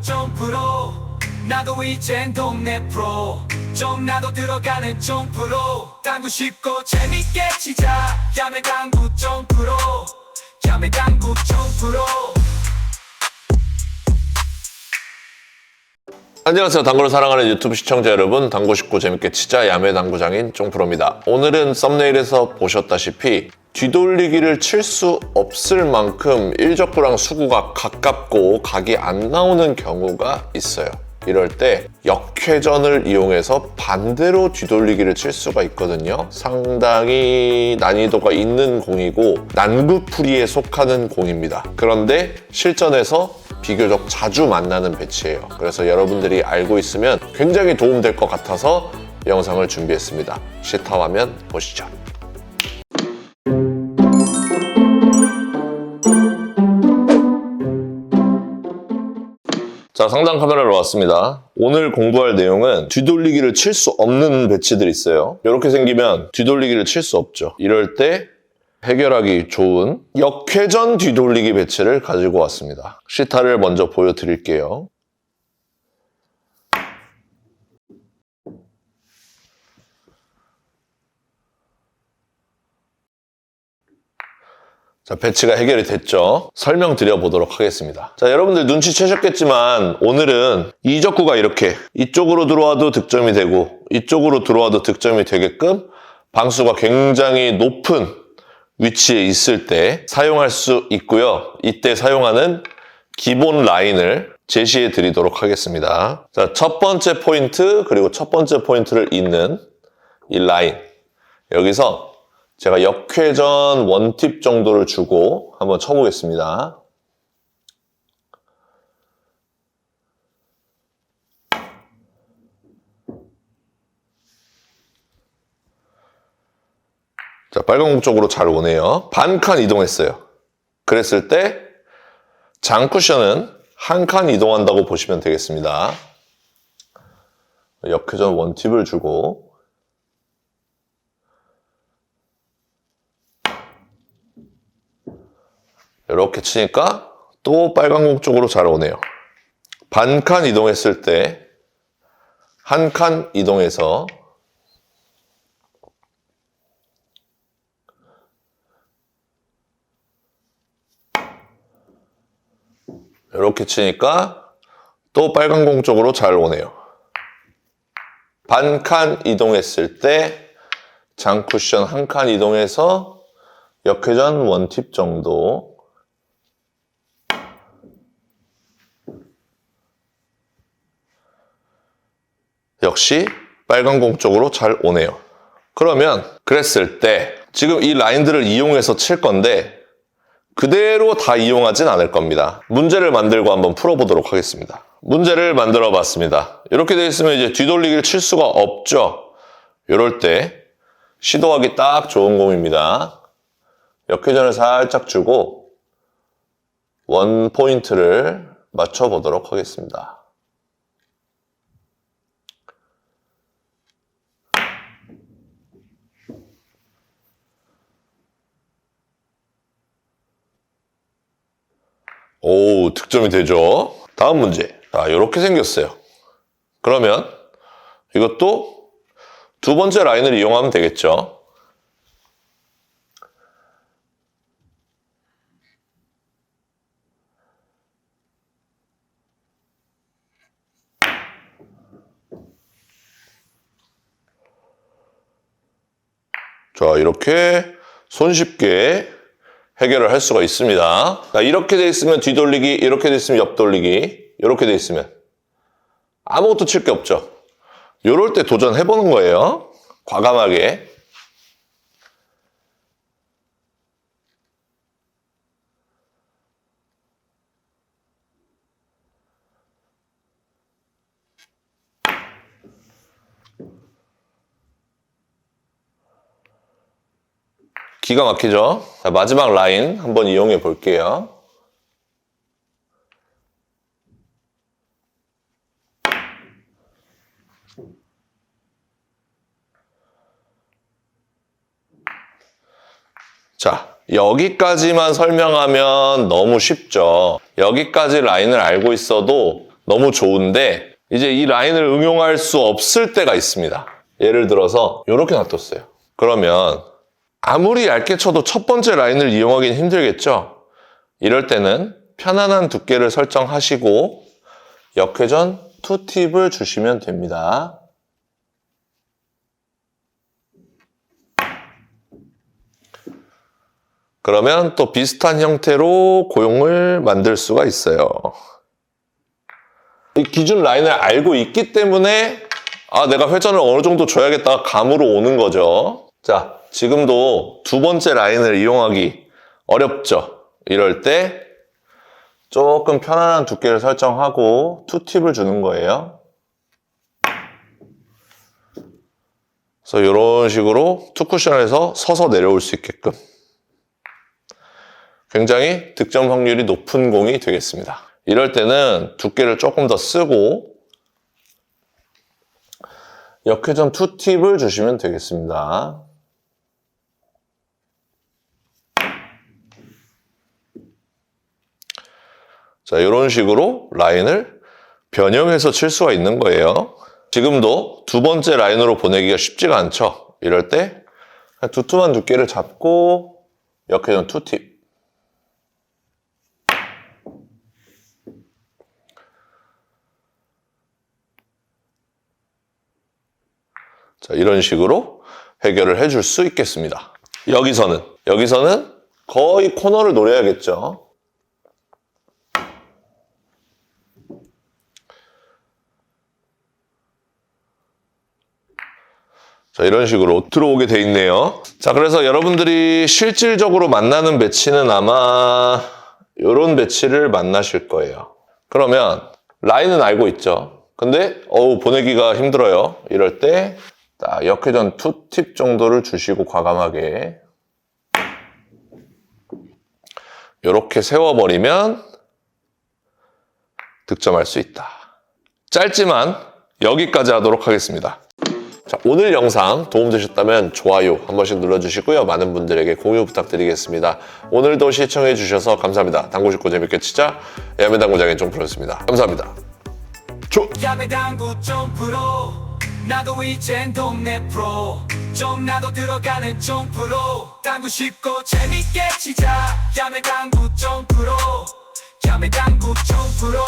점프로. 나도 이젠 동네 프로. 좀 나도 들어가는 점프로. 당구 쉽고 재밌게 치자. 야매 당구 점프로. 야매 당구 점프로. 안녕하세요. 당구를 사랑하는 유튜브 시청자 여러분. 당구 쉽고 재밌게 치자. 야매 당구장인 쫑프로입니다. 오늘은 썸네일에서 보셨다시피 뒤돌리기를 칠 수 없을 만큼 일적구랑 수구가 가깝고 각이 안 나오는 경우가 있어요. 이럴 때 역회전을 이용해서 반대로 뒤돌리기를 칠 수가 있거든요. 상당히 난이도가 있는 공이고 난구풀이에 속하는 공입니다. 그런데 실전에서 비교적 자주 만나는 배치예요. 그래서 여러분들이 알고 있으면 굉장히 도움될 것 같아서 영상을 준비했습니다. 시타 화면 보시죠. 자, 상단 카메라로 왔습니다. 오늘 공부할 내용은 뒤돌리기를 칠 수 없는 배치들이 있어요. 이렇게 생기면 뒤돌리기를 칠 수 없죠. 이럴 때 해결하기 좋은 역회전 뒤돌리기 배치를 가지고 왔습니다. 시타를 먼저 보여드릴게요. 자, 배치가 해결이 됐죠? 설명드려 보도록 하겠습니다. 자, 여러분들 눈치채셨겠지만 오늘은 이적구가 이렇게 이쪽으로 들어와도 득점이 되고 이쪽으로 들어와도 득점이 되게끔 방수가 굉장히 높은 위치에 있을 때 사용할 수 있고요. 이때 사용하는 기본 라인을 제시해 드리도록 하겠습니다. 자, 첫 번째 포인트 그리고 첫 번째 포인트를 잇는 이 라인 여기서 제가 역회전 원팁 정도를 주고 한번 쳐보겠습니다. 자, 빨간 공 쪽으로 잘 오네요. 반칸 이동했어요. 그랬을 때 장쿠션은 한 칸 이동한다고 보시면 되겠습니다. 역회전 원팁을 주고 이렇게 치니까 또 빨간 공 쪽으로 잘 오네요. 반칸 이동했을 때 한 칸 이동해서 이렇게 치니까 또 빨간 공 쪽으로 잘 오네요. 반칸 이동했을 때 장쿠션 한 칸 이동해서 역회전 원팁 정도 역시 빨간 공 쪽으로 잘 오네요. 그러면 그랬을 때 지금 이 라인들을 이용해서 칠 건데 그대로 다 이용하진 않을 겁니다. 문제를 만들고 한번 풀어보도록 하겠습니다. 문제를 만들어 봤습니다. 이렇게 되어 있으면 이제 뒤돌리기를 칠 수가 없죠. 이럴 때 시도하기 딱 좋은 공입니다. 역회전을 살짝 주고 원 포인트를 맞춰 보도록 하겠습니다. 오, 득점이 되죠. 다음 문제. 아, 이렇게 생겼어요. 그러면 이것도 두 번째 라인을 이용하면 되겠죠. 자, 이렇게 손쉽게 해결을 할 수가 있습니다. 자, 이렇게 돼 있으면 뒤돌리기, 이렇게 돼 있으면 옆돌리기, 이렇게 돼 있으면 아무것도 칠 게 없죠. 이럴 때 도전해보는 거예요. 과감하게. 기가 막히죠? 자, 마지막 라인 한번 이용해 볼게요. 자, 여기까지만 설명하면 너무 쉽죠. 여기까지 라인을 알고 있어도 너무 좋은데 이제 이 라인을 응용할 수 없을 때가 있습니다. 예를 들어서 이렇게 놔뒀어요. 그러면 아무리 얇게 쳐도 첫 번째 라인을 이용하기는 힘들겠죠? 이럴 때는 편안한 두께를 설정하시고 역회전 투팁을 주시면 됩니다. 그러면 또 비슷한 형태로 고용을 만들 수가 있어요. 이 기준 라인을 알고 있기 때문에 아 내가 회전을 어느 정도 줘야겠다 감으로 오는 거죠. 자 지금도 두 번째 라인을 이용하기 어렵죠. 이럴 때 조금 편안한 두께를 설정하고 투팁을 주는 거예요. 그래서 이런 식으로 투쿠션에서 서서 내려올 수 있게끔 굉장히 득점 확률이 높은 공이 되겠습니다. 이럴 때는 두께를 조금 더 쓰고 역회전 투팁을 주시면 되겠습니다. 자, 이런 식으로 라인을 변형해서 칠 수가 있는 거예요. 지금도 두 번째 라인으로 보내기가 쉽지가 않죠. 이럴 때 두툼한 두께를 잡고 역회전 투팁. 자, 이런 식으로 해결을 해줄 수 있겠습니다. 여기서는, 여기서는 거의 코너를 노려야겠죠. 자, 이런 식으로 들어오게 돼 있네요. 자, 그래서 여러분들이 실질적으로 만나는 배치는 아마 이런 배치를 만나실 거예요. 그러면 라인은 알고 있죠. 근데 어우 보내기가 힘들어요. 이럴 때 딱 역회전 투 팁 정도를 주시고 과감하게 이렇게 세워버리면 득점할 수 있다. 짧지만 여기까지 하도록 하겠습니다. 자, 오늘 영상 도움되셨다면 좋아요 한 번씩 눌러주시고요. 많은 분들에게 공유 부탁드리겠습니다. 오늘도 시청해주셔서 감사합니다. 당구식구 재밌게 치자. 야매 당구장의 종프로였습니다. 감사합니다. 조! 야매 당구 좀 프로 나도 이젠 동네 프로 좀 나도 들어가는 좀 프로 당구 쉽고 재밌게 치자 야매 당구 좀 프로 야매 당구 좀 프로